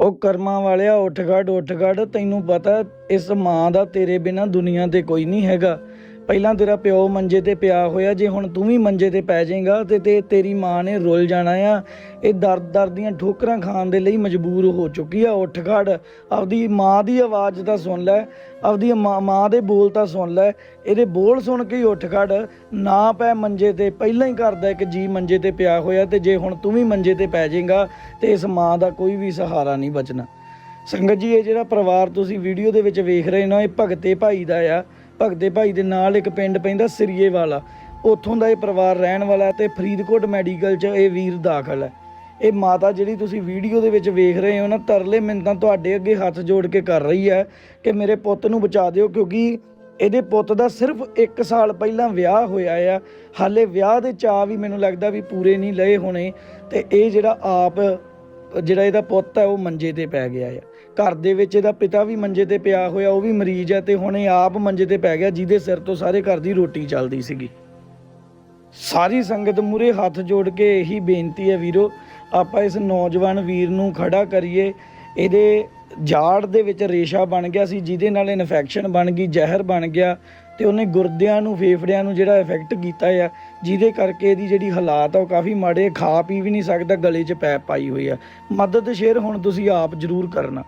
ਉਹ ਕਰਮਾਂ ਵਾਲਿਆ, ਉੱਠ ਖੜ ਉੱਠ ਖੜ, ਤੈਨੂੰ ਪਤਾ ਇਸ ਮਾਂ ਦਾ ਤੇਰੇ ਬਿਨਾ ਦੁਨੀਆ ਤੇ ਕੋਈ ਨਹੀਂ ਹੈਗਾ। ਪਹਿਲਾਂ ਤੇਰਾ ਪਿਓ ਮੰਜੇ ਤੇ ਪਿਆ ਹੋਇਆ, ਜੇ ਹੁਣ ਤੂੰ ਵੀ ਮੰਜੇ ਤੇ ਪੈ ਜਾਏਗਾ ਤੇ ਤੇ ਤੇਰੀ ਮਾਂ ਨੇ ਰੁੱਲ ਜਾਣਾ ਆ। ਇਹ ਦਰ ਦਰ ਦੀਆਂ ਠੋਕਰਾਂ ਖਾਣ ਦੇ ਲਈ ਮਜਬੂਰ ਹੋ ਚੁੱਕੀ ਆ, ਉੱਠ ਖੜ। ਆਪਦੀ ਮਾਂ ਦੀ ਆਵਾਜ਼ ਤਾਂ ਸੁਣ ਲੈ, ਆਪਦੀ ਮਾਂ ਮਾਂ ਦੇ ਬੋਲ ਤਾਂ ਸੁਣ ਲੈ। ਇਹਦੇ ਬੋਲ ਸੁਣ ਕੇ ਹੀ ਉੱਠ ਖੜ। ਨਾ ਪੈ ਮੰਜੇ ਤੇ, ਪਹਿਲਾਂ ਹੀ ਕਰਦਾ ਇੱਕ ਜੀ ਮੰਜੇ ਤੇ ਪਿਆ ਹੋਇਆ ਤੇ ਜੇ ਹੁਣ ਤੂੰ ਵੀ ਮੰਜੇ ਤੇ ਪੈ ਜਾਏਗਾ ਤੇ ਇਸ ਮਾਂ ਦਾ ਕੋਈ ਵੀ ਸਹਾਰਾ ਨਹੀਂ ਬਚਣਾ। ਸੰਗਤ ਜੀ, ਇਹ ਜਿਹੜਾ ਪਰਿਵਾਰ ਤੁਸੀਂ ਵੀਡੀਓ ਦੇ ਵਿੱਚ ਵੇਖ ਰਹੇ ਹੋ ਇਹ ਭਗਤੇ ਭਾਈ ਦਾ ਆ। ਭਗਤੇ ਭਾਈ ਦੇ ਨਾਲ ਇੱਕ ਪਿੰਡ ਪੈਂਦਾ ਸਰੀਏ ਵਾਲਾ ਉੱਥੋਂ ਦਾ ਇਹ ਪਰਿਵਾਰ ਰਹਿਣ ਵਾਲਾ ਹੈ ਤੇ ਫਰੀਦਕੋਟ ਮੈਡੀਕਲ 'ਚ ਇਹ ਵੀਰ ਦਾਖਲ ਹੈ। ਇਹ ਮਾਤਾ ਜਿਹੜੀ ਤੁਸੀਂ ਵੀਡੀਓ ਦੇ ਵਿੱਚ ਵੇਖ ਰਹੇ ਹੋ ਨਾ, ਤਰਲੇ ਮਿੰਤਾਂ ਤੁਹਾਡੇ ਅੱਗੇ ਹੱਥ ਜੋੜ ਕੇ ਕਰ ਰਹੀ ਹੈ ਕਿ ਮੇਰੇ ਪੁੱਤ ਨੂੰ ਬਚਾ ਦਿਓ, ਕਿਉਂਕਿ ਇਹਦੇ ਪੁੱਤ ਦਾ ਸਿਰਫ 1 ਸਾਲ ਪਹਿਲਾਂ ਵਿਆਹ ਹੋਇਆ ਆ। ਹਾਲੇ ਵਿਆਹ ਦੇ ਚਾਅ ਵੀ ਮੈਨੂੰ ਲੱਗਦਾ ਵੀ ਪੂਰੇ ਨਹੀਂ ਲਏ ਹੋਣੇ ਤੇ ਇਹ ਜਿਹੜਾ ਆਪ ਜਿਹੜਾ ਇਹਦਾ ਪੁੱਤ ਹੈ ਉਹ ਮੰਜੇ ਤੇ ਪੈ ਗਿਆ ਆ। ਘਰ ਦੇ ਵਿੱਚ ਇਹਦਾ ਪਿਤਾ ਵੀ ਮੰਜੇ ਤੇ ਪਿਆ ਹੋਇਆ, ਉਹ ਵੀ ਮਰੀਜ਼ ਹੈ ਤੇ ਹੁਣ ਇਹ ਆਪ ਮੰਜੇ ਤੇ ਪੈ ਗਿਆ, ਜਿਹਦੇ ਸਿਰ ਤੋਂ ਸਾਰੇ ਘਰ ਦੀ ਰੋਟੀ ਚੱਲਦੀ ਸੀਗੀ। ਸਾਰੀ ਸੰਗਤ ਮੂਰੇ ਹੱਥ ਜੋੜ ਕੇ ਇਹੀ ਬੇਨਤੀ ਹੈ ਵੀਰੋ, ਆਪਾਂ ਇਸ ਨੌਜਵਾਨ ਵੀਰ ਨੂੰ ਖੜਾ ਕਰੀਏ। ਇਹਦੇ ਜਾੜ ਦੇ ਵਿੱਚ ਰੇਸ਼ਾ ਬਣ ਗਿਆ ਸੀ, ਜਿਹਦੇ ਨਾਲ ਇਨਫੈਕਸ਼ਨ ਬਣ ਗਈ, ਜ਼ਹਿਰ ਬਣ ਗਿਆ। ਤੇ ਉਹਨੇ ਗੁਰਦਿਆਂ ਨੂੰ, ਫੇਫੜਿਆਂ ਨੂੰ ਜਿਹੜਾ ਇਫੈਕਟ ਕੀਤਾ ਆ, ਜਿਹਦੇ ਕਰਕੇ ਇਹਦੀ ਜਿਹੜੀ ਹਾਲਾਤ ਆ, ਉਹ ਕਾਫੀ ਮਾੜੇ ਖਾ ਪੀ ਵੀ ਨਹੀਂ ਸਕਦਾ, ਗਲੇ 'ਚ ਪੈਪ ਪਾਈ ਹੋਈ ਆ। ਮਦਦ ਸ਼ੇਅਰ ਹੁਣ ਤੁਸੀਂ ਆਪ ਜ਼ਰੂਰ ਕਰਨਾ।